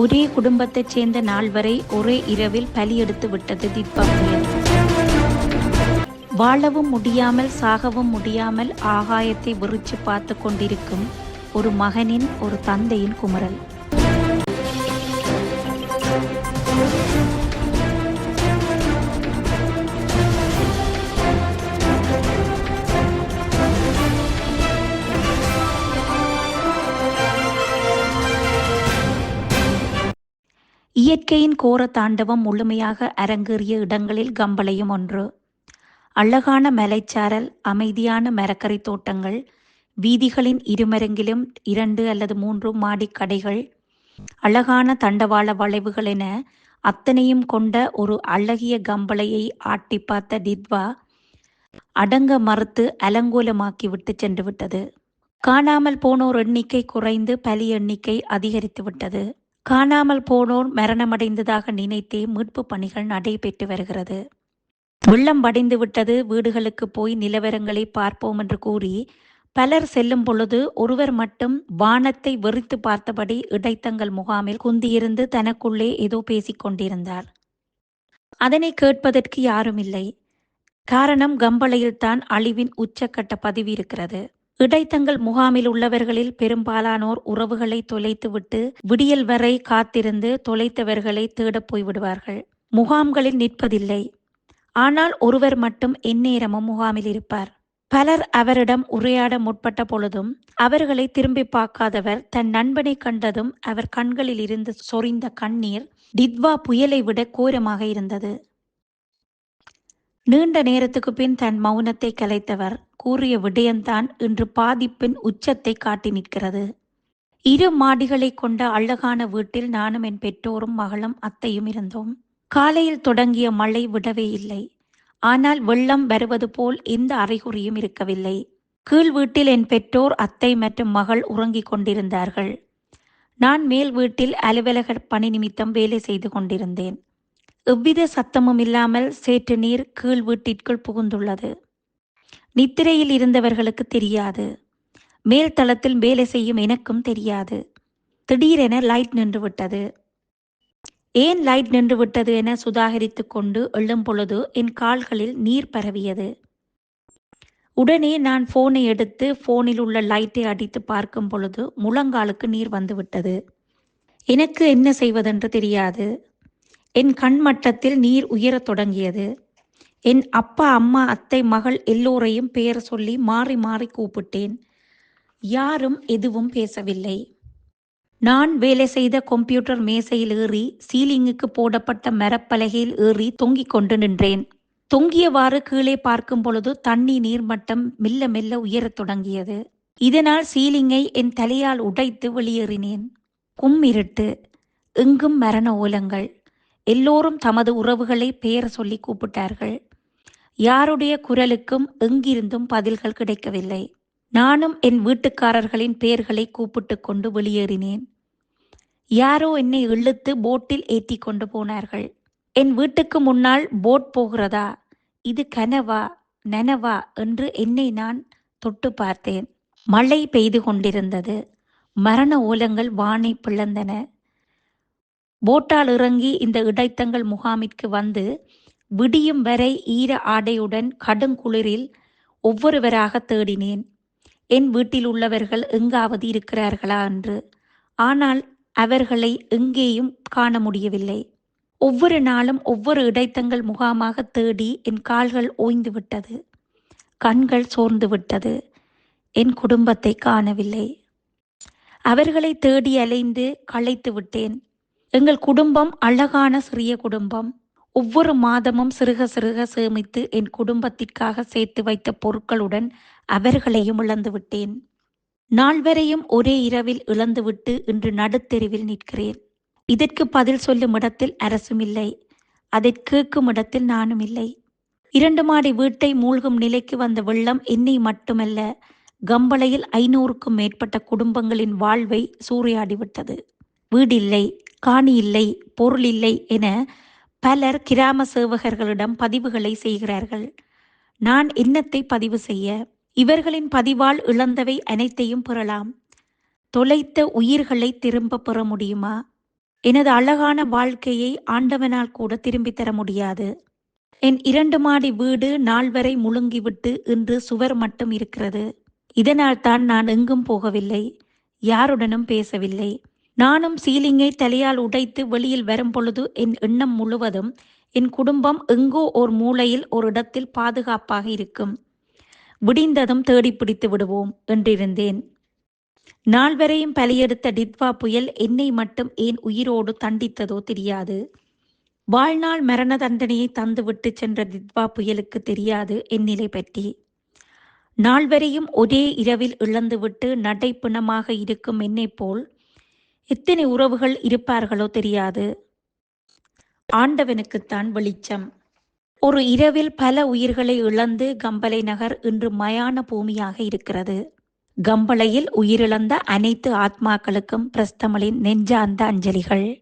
ஒரே குடும்பத்தைச் சேர்ந்த நால்வரை ஒரே இரவில் பலியெடுத்து விட்டது திப்பா வாழவும் முடியாமல் சாகவும் முடியாமல் ஆகாயத்தை விரிச்சு பார்த்து கொண்டிருக்கும் ஒரு மகனின் ஒரு தந்தையின் குமரல். இயற்கையின் கோர தாண்டவம் முழுமையாக அரங்கேறிய இடங்களில் கம்பளையும் ஒன்று. அழகான மலைச்சாரல் அமைதியான மரக்கறி தோட்டங்கள் வீதிகளின் இருமருங்கிலும் இரண்டு அல்லது மூன்று மாடிக் கடைகள் அழகான தண்டவாள வளைவுகள் என அத்தனையும் கொண்ட ஒரு அழகிய கம்பளையை ஆட்டி பார்த்த டித்வா அடங்க மறுத்து அலங்கோலமாக்கி விட்டு சென்று விட்டது காணாமல் போனோர் எண்ணிக்கை குறைந்து பலி எண்ணிக்கை அதிகரித்து விட்டது காணாமல் போனோர் மரணமடைந்ததாக நினைத்தே மீட்பு பணிகள் நடைபெற்று வருகிறது. வெள்ளம் வடிந்து விட்டது. வீடுகளுக்கு போய் நிலவரங்களை பார்ப்போம் என்று கூறி பலர் செல்லும் பொழுது ஒருவர் மட்டும் வானத்தை வெறித்து பார்த்தபடி இடைத்தங்கள் முகாமில் குந்தியிருந்து தனக்குள்ளே ஏதோ பேசிக் கொண்டிருந்தார். அதனை கேட்பதற்கு யாரும் இல்லை காரணம் கம்பளையில்தான் அழிவின் உச்சக்கட்ட பதிவு இருக்கிறது. இடைத்தங்கள் முகாமில் உள்ளவர்களில் பெரும்பாலானோர் உறவுகளை தொலைத்துவிட்டு விடியல் வரை காத்திருந்து தொலைத்தவர்களை தேடப் போய்விடுவார்கள் முகாம்களில் நிற்பதில்லை. ஆனால் ஒருவர் மட்டும் எந்நேரமும் முகாமில் இருப்பார். பலர் அவரிடம் உரையாட முற்பட்ட பொழுதும் அவர்களை திரும்பி பார்க்காதவர் தன் நண்பனை கண்டதும் அவர் கண்களில் இருந்து சொரிந்த கண்ணீர் டித்வா புயலை விட கோரமாக இருந்தது. நீண்ட நேரத்துக்கு பின் தன் மௌனத்தை கலைத்தவர் கூறிய விடயம்தான் இன்று பாதிப்பின் உச்சத்தை காட்டி நிற்கிறது. இரு மாடிகளை கொண்ட அழகான வீட்டில் நானும் என் பெற்றோரும் மகளும் அத்தையும் இருந்தோம். காலையில் தொடங்கிய மழை விடவே இல்லை. ஆனால் வெள்ளம் வருவது போல் எந்த அறிகுறியும் இருக்கவில்லை. கீழ் வீட்டில் என் பெற்றோர் அத்தை மற்றும் மகள் உறங்கிக் கொண்டிருந்தார்கள். நான் மேல் வீட்டில் அலுவலக பணி நிமித்தம் வேலை செய்து கொண்டிருந்தேன். எவ்வித சத்தமும் இல்லாமல் சேற்று நீர் கீழ் வீட்டிற்குள் புகுந்துள்ளது. நித்திரையில் இருந்தவர்களுக்கு தெரியாது. மேல்தளத்தில் வேலை செய்யும் எனக்கும் தெரியாது. திடீரென லைட் நின்று விட்டது ஏன் லைட் நின்று விட்டது என சுதாகரித்து கொண்டு எழும் பொழுது என் கால்களில் நீர் பரவியது. உடனே நான் போனை எடுத்து போனில் உள்ள லைட்டை அடித்து பார்க்கும் பொழுது முழங்காலுக்கு நீர் வந்துவிட்டது. எனக்கு என்ன செய்வதென்று தெரியாது. என் கண் மட்டத்தில் நீர் உயரத் தொடங்கியது. என் அப்பா அம்மா அத்தை மகள் எல்லோரையும் பெயர் சொல்லி மாறி மாறி கூப்பிட்டேன். யாரும் எதுவும் பேசவில்லை. நான் வேலை செய்த கம்ப்யூட்டர் மேசையில் ஏறி சீலிங்குக்கு போடப்பட்ட மரப்பலகையில் ஏறி தொங்கிக் கொண்டு நின்றேன். தொங்கியவாறு கீழே பார்க்கும் பொழுது தண்ணி நீர்மட்டம் மெல்ல மெல்ல உயரத் தொடங்கியது. இதனால் சீலிங்கை என் தலையால் உடைத்து வெளியேறினேன். கும்மிருட்டு எங்கும் மரண ஓலங்கள். எல்லோரும் தமது உறவுகளை பெயர் சொல்லி கூப்பிட்டார்கள். யாருடைய குரலுக்கும் எங்கிருந்தும் பதில்கள் கிடைக்கவில்லை. நானும் என் வீட்டுக்காரர்களின் பெயர்களை கூப்பிட்டு கொண்டு வெளியேறினேன். யாரோ என்னை இழுத்து போட்டில் ஏற்றி கொண்டு போனார்கள். என் வீட்டுக்கு முன்னால் போட் போகிறதா? இது கனவா? நனவா? என்று என்னை நான் தொட்டு பார்த்தேன். மழை பெய்து கொண்டிருந்தது. மரண ஓலங்கள் வானை பிளந்தன. போட்டால் இறங்கி இந்த இடைத்தங்கள் முகாமிற்கு வந்து விடியும் வரை ஈர ஆடையுடன் கடுங்குளிரில் ஒவ்வொருவராக தேடினேன். என் வீட்டில் உள்ளவர்கள் எங்காவது இருக்கிறார்களா என்று. ஆனால் அவர்களை எங்கேயும் காண முடியவில்லை. ஒவ்வொரு நாளும் ஒவ்வொரு இடைத்தங்கள் முகாமாக தேடி என் கால்கள் ஓய்ந்து விட்டது. கண்கள் சோர்ந்து விட்டது. என் குடும்பத்தை காணவில்லை. அவர்களை தேடி அலைந்து களைத்து விட்டேன். எங்கள் குடும்பம் அழகான சிறிய குடும்பம். ஒவ்வொரு மாதமும் சிறுக சிறுக சேமித்து என் குடும்பத்திற்காக சேர்த்து வைத்த பொருட்களுடன் அவர்களையும் இழந்துவிட்டேன் நால்வரையும் ஒரே இரவில் இழந்துவிட்டு இன்று நடுத்தெருவில் நிற்கிறேன். இதற்கு பதில் சொல்லும் இடத்தில் அரசும் இல்லை. அதை கேட்கும் இடத்தில் நானும் இல்லை. இரண்டு மாடி வீட்டை மூழ்கும் நிலைக்கு வந்த வெள்ளம் என்னை மட்டுமல்ல கம்பளையில் ஐநூறுக்கும் மேற்பட்ட குடும்பங்களின் வாழ்வை சூறையாடிவிட்டது. வீடில்லை காணி இல்லை பொருள் இல்லை என பலர் கிராம சேவகர்களிடம் பதிவுகளை செய்கிறார்கள். நான் என்னத்தை பதிவு செய்ய இவர்களின் பதிவால் இழந்தவை அனைத்தையும் பெறலாம். தொலைத்த உயிர்களை திரும்ப பெற முடியுமா? எனது அழகான வாழ்க்கையை ஆண்டவனால் கூட திரும்பித் தர முடியாது. என் இரண்டு மாடி வீடு நால்வரை முழுங்கிவிட்டு இன்று சுவர் மட்டும் இருக்கிறது. இதனால் தான் நான் எங்கும் போகவில்லை யாருடனும் பேசவில்லை. நானும் சீலிங்கை தலையால் உடைத்து வெளியில் வரும் பொழுது என் எண்ணம் முழுவதும் என் குடும்பம் எங்கோ ஓர் மூலையில் ஒரு இடத்தில் பாதுகாப்பாக இருக்கும். விடிந்ததும் தேடி பிடித்து விடுவோம் என்றிருந்தேன். நால்வரையும் பலியெடுத்த டித்வா புயல் என்னை மட்டும் ஏன் உயிரோடு தண்டித்ததோ தெரியாது. வாழ்நாள் மரண தண்டனையை தந்துவிட்டு சென்ற தித்வா புயலுக்கு தெரியாது என் நிலை பற்றி. நால்வரையும் ஒரே இரவில் இழந்துவிட்டு நடைப்பிணமாக இருக்கும் என்னை போல் எத்தனை உறவுகள் இருப்பார்களோ தெரியாது. ஆண்டவனுக்குத்தான் வெளிச்சம். ஒரு இரவில் பல உயிர்களை இழந்து கம்பளை நகர் இன்று மயான பூமியாக இருக்கிறது. கம்பளையில் உயிரிழந்த அனைத்து ஆத்மாக்களுக்கும் பிரஸ்தமலின் நெஞ்சார்ந்த அஞ்சலிகள்.